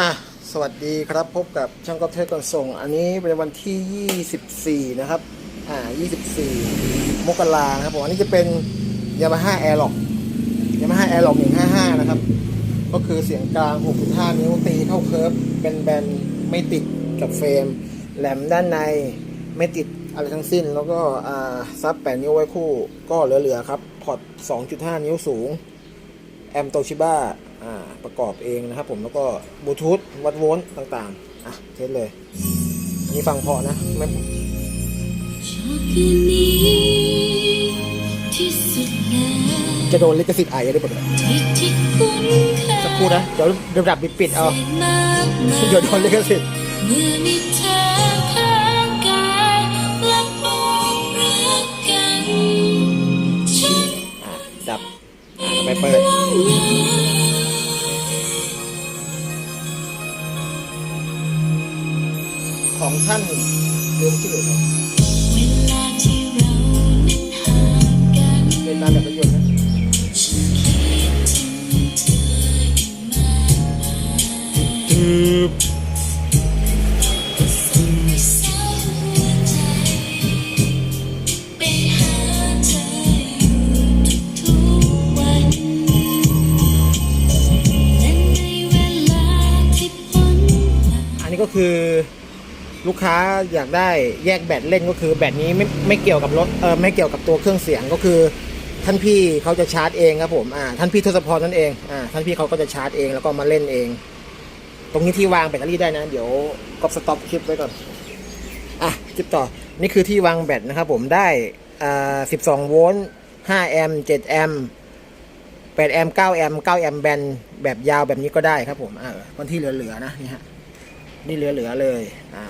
อะสวัสดีครับพบกับช่างกอล์ฟเทสก่อนส่ง อันนี้เป็นวันที่ 24 นะครับ อ่า 24 มกรานะครับผมอันนี้จะเป็น Yamaha Airlock Yamaha Airlock 155 นะครับ ก็คือเสียงกลาง 6.5 นิ้วตีเข้าเคิร์ฟเป็นแบนไม่ติดกับเฟรม แหลมด้านในไม่ติดอะไรทั้งสิ้น แล้วก็อ่าซับ 8 นิ้วไว้คู่ก็เหลือๆครับพอร์ต2.5 นิ้วสูง แอมโตชิบ้า ประกอบเองนะครับผมแล้วก็บลูทูธวัดโวลต์ต่างๆ อะเทสเลยอันนี้ฟังเพอนะไม่ชอบคืนนี้ที่สุดแล้วจะโดนลิขสิทธิ์ไอได้ปะเนี่ยที่ที่คุ้นเคยสักครู่นะ เดี๋ยวเดี๋ยวดับปิดปิดเอามากมายเดี๋ยวโดนลิขสิทธิ์เมื่อมีเธอ ของท่านเรื่องชื่อเลยเวลาที่เรานั้นห่างกันเป็นตามแบบรถยนต์นะฉันคิดถึงเธออยู่มากมายจืบส่งสายหัวใจไปหาเธออยู่ทุกๆวันและในเวลาที่พ้นผ่านอันนี้ก็คือ ลูกค้าอยากได้แยกแบตเล่นก็คือแบตนี้ไม่ไม่เกี่ยวกับรถเออไม่เกี่ยวกับตัวเครื่องเสียงก็คือ ท่านพี่เขาจะชาร์จเองครับผมอ่าท่านพี่ทศพรนั่นเองอ่าท่านพี่เขาก็จะชาร์จเองแล้วก็มาเล่นเอง ตรงนี้ที่วางแบตเตอรี่ได้นะ เดี๋ยวก็สต็อปคลิปไว้ก่อนอะคลิปต่อนี่คือที่วางแบตนะครับผมได้อ่า12 โวลต์ 5 แอมป์ 7 แอมป์ 8 แอมป์ 9 แอมป์ 9 แอมป์แบนแบบยาวแบบนี้ก็ได้ครับผมอ่าวันที่เหลือๆนะนี่ฮะ นี่เหลือๆเลยอ่า